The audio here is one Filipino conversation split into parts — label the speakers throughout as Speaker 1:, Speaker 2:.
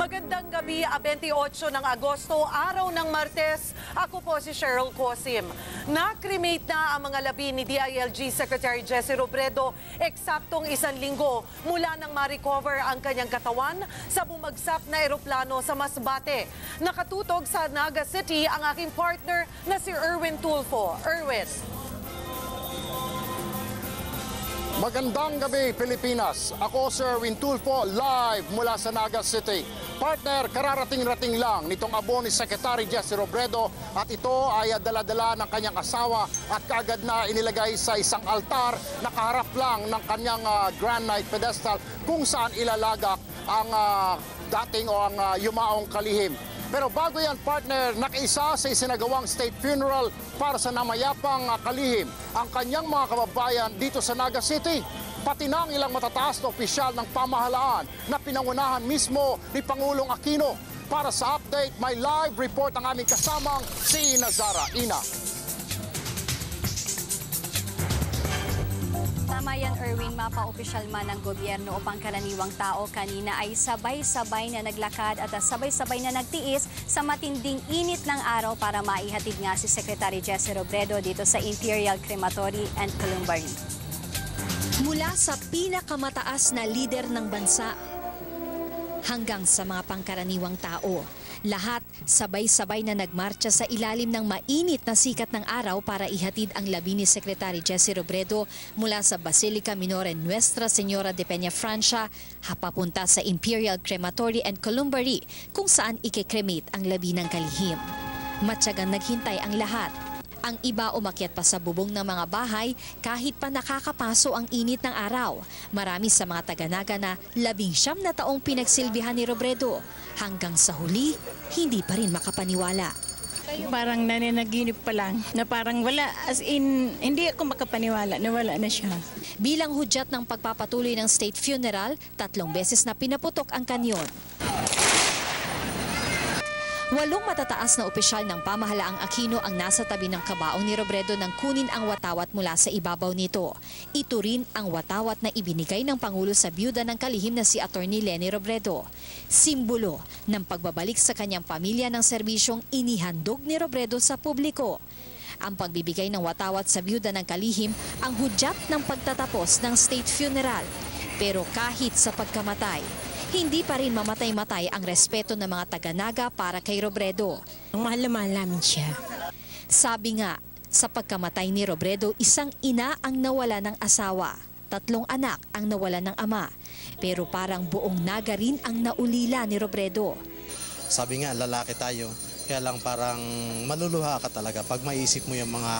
Speaker 1: Magandang gabi, ah, 28 ng Agosto, araw ng Martes. Ako po si Cheryl Cosim. Na-cremate na ang mga labi ni DILG Secretary Jesse Robredo eksaktong isang linggo mula nang ma-recover ang kanyang katawan sa bumagsak na eroplano sa Masbate. Nakatutog sa Naga City ang aking partner na si Erwin Tulfo. Erwin.
Speaker 2: Magandang gabi, Pilipinas. Ako, Sir Wintulfo, live mula sa Naga City. Partner, kararating-rating lang nitong abo ni Secretary Jesse Robredo at ito ay dala-dala ng kanyang asawa at kaagad na inilagay sa isang altar na kaharap lang ng kanyang ah, granite pedestal kung saan ilalagak ang ah, dating o ang ah, yumaong kalihim. Pero bago yan, partner, nakiisa sa isinagawang state funeral para sa namayapang ah, kalihim ang kanyang mga kababayan dito sa Naga City. Pati na ang ilang matataas na opisyal ng pamahalaan na pinangunahan mismo ni Pangulong Aquino. Para sa update, may live report ang aming kasamang si Ina Zara. Ina.
Speaker 3: Tama yan, Erwin, mapa-opisyal man ng gobyerno o pangkaraniwang tao kanina ay sabay-sabay na naglakad at sabay-sabay na nagtiis sa matinding init ng araw para maihatid nga si Secretary Jesse Robredo dito sa Imperial Crematory and Columbari.
Speaker 4: Mula sa pinakamataas na lider ng bansa hanggang sa mga pangkaraniwang tao. Lahat sabay-sabay na nagmarcha sa ilalim ng mainit na sikat ng araw para ihatid ang labi ni Secretary Jesse Robredo mula sa Basilica Minore Nuestra Señora de Peña Francia hapapunta sa Imperial Crematory and Columbari kung saan ikikremate ang labi ng kalihim. Matyagang naghintay ang lahat ang iba umakyat pa sa bubong ng mga bahay kahit pa nakakapaso ang init ng araw. Marami sa mga taga-naga na labing siyam na taong pinagsilbihan ni Robredo. Hanggang sa huli, hindi pa rin makapaniwala.
Speaker 5: Parang nananaginip pa lang na parang wala as in hindi ako makapaniwala na wala na siya.
Speaker 4: Bilang hudyat ng pagpapatuloy ng state funeral, tatlong beses na pinaputok ang kanyon. Walong matataas na opisyal ng pamahalaang Aquino ang nasa tabi ng kabaong ni Robredo nang kunin ang watawat mula sa ibabaw nito. Ito rin ang watawat na ibinigay ng Pangulo sa byuda ng kalihim na si Attorney Lenny Robredo. Simbolo ng pagbabalik sa kanyang pamilya ng serbisyong inihandog ni Robredo sa publiko. Ang pagbibigay ng watawat sa byuda ng kalihim ang hudyat ng pagtatapos ng state funeral. Pero kahit sa pagkamatay, hindi pa rin mamatay-matay ang respeto ng mga taga-naga para kay Robredo.
Speaker 5: Ang mahal na mahal namin siya.
Speaker 4: Sabi nga, sa pagkamatay ni Robredo, isang ina ang nawala ng asawa. Tatlong anak ang nawala ng ama. Pero parang buong naga rin ang naulila ni Robredo.
Speaker 6: sabi nga lalaki tayo kaya lang parang maluluha ka talaga pag maisip mo yung mga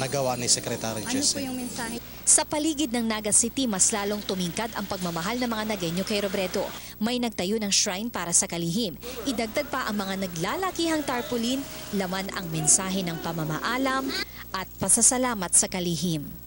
Speaker 6: nagawa ni Secretary Jesse.
Speaker 3: mensahe?
Speaker 4: Sa paligid ng Naga City, mas lalong tumingkad ang pagmamahal ng mga Nagenyo kay Robredo. May nagtayo ng shrine para sa kalihim. Idagdag pa ang mga naglalakihang tarpaulin, laman ang mensahe ng pamamaalam at pasasalamat sa kalihim.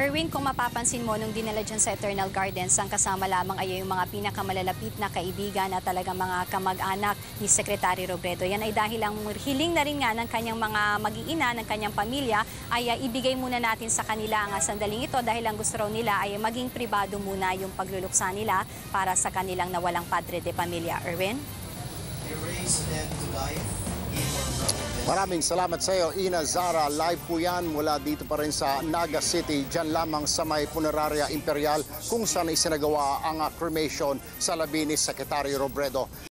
Speaker 3: Erwin, kung mapapansin mo nung dinala dyan sa Eternal Gardens, ang kasama lamang ay yung mga pinakamalalapit na kaibigan at talaga mga kamag-anak ni Secretary Robredo. Yan ay dahil ang hiling na rin nga ng kanyang mga mag-iina, ng kanyang pamilya, ay uh, ibigay muna natin sa kanila ang uh, sandaling ito dahil ang gusto raw nila ay maging pribado muna yung pagluluksa nila para sa kanilang nawalang padre de pamilya. Erwin?
Speaker 2: Maraming salamat sa iyo, Ina Zara. Live po yan mula dito pa rin sa Naga City, dyan lamang sa may Funeraria Imperial kung saan isinagawa ang cremation sa labi ni Secretary Robredo.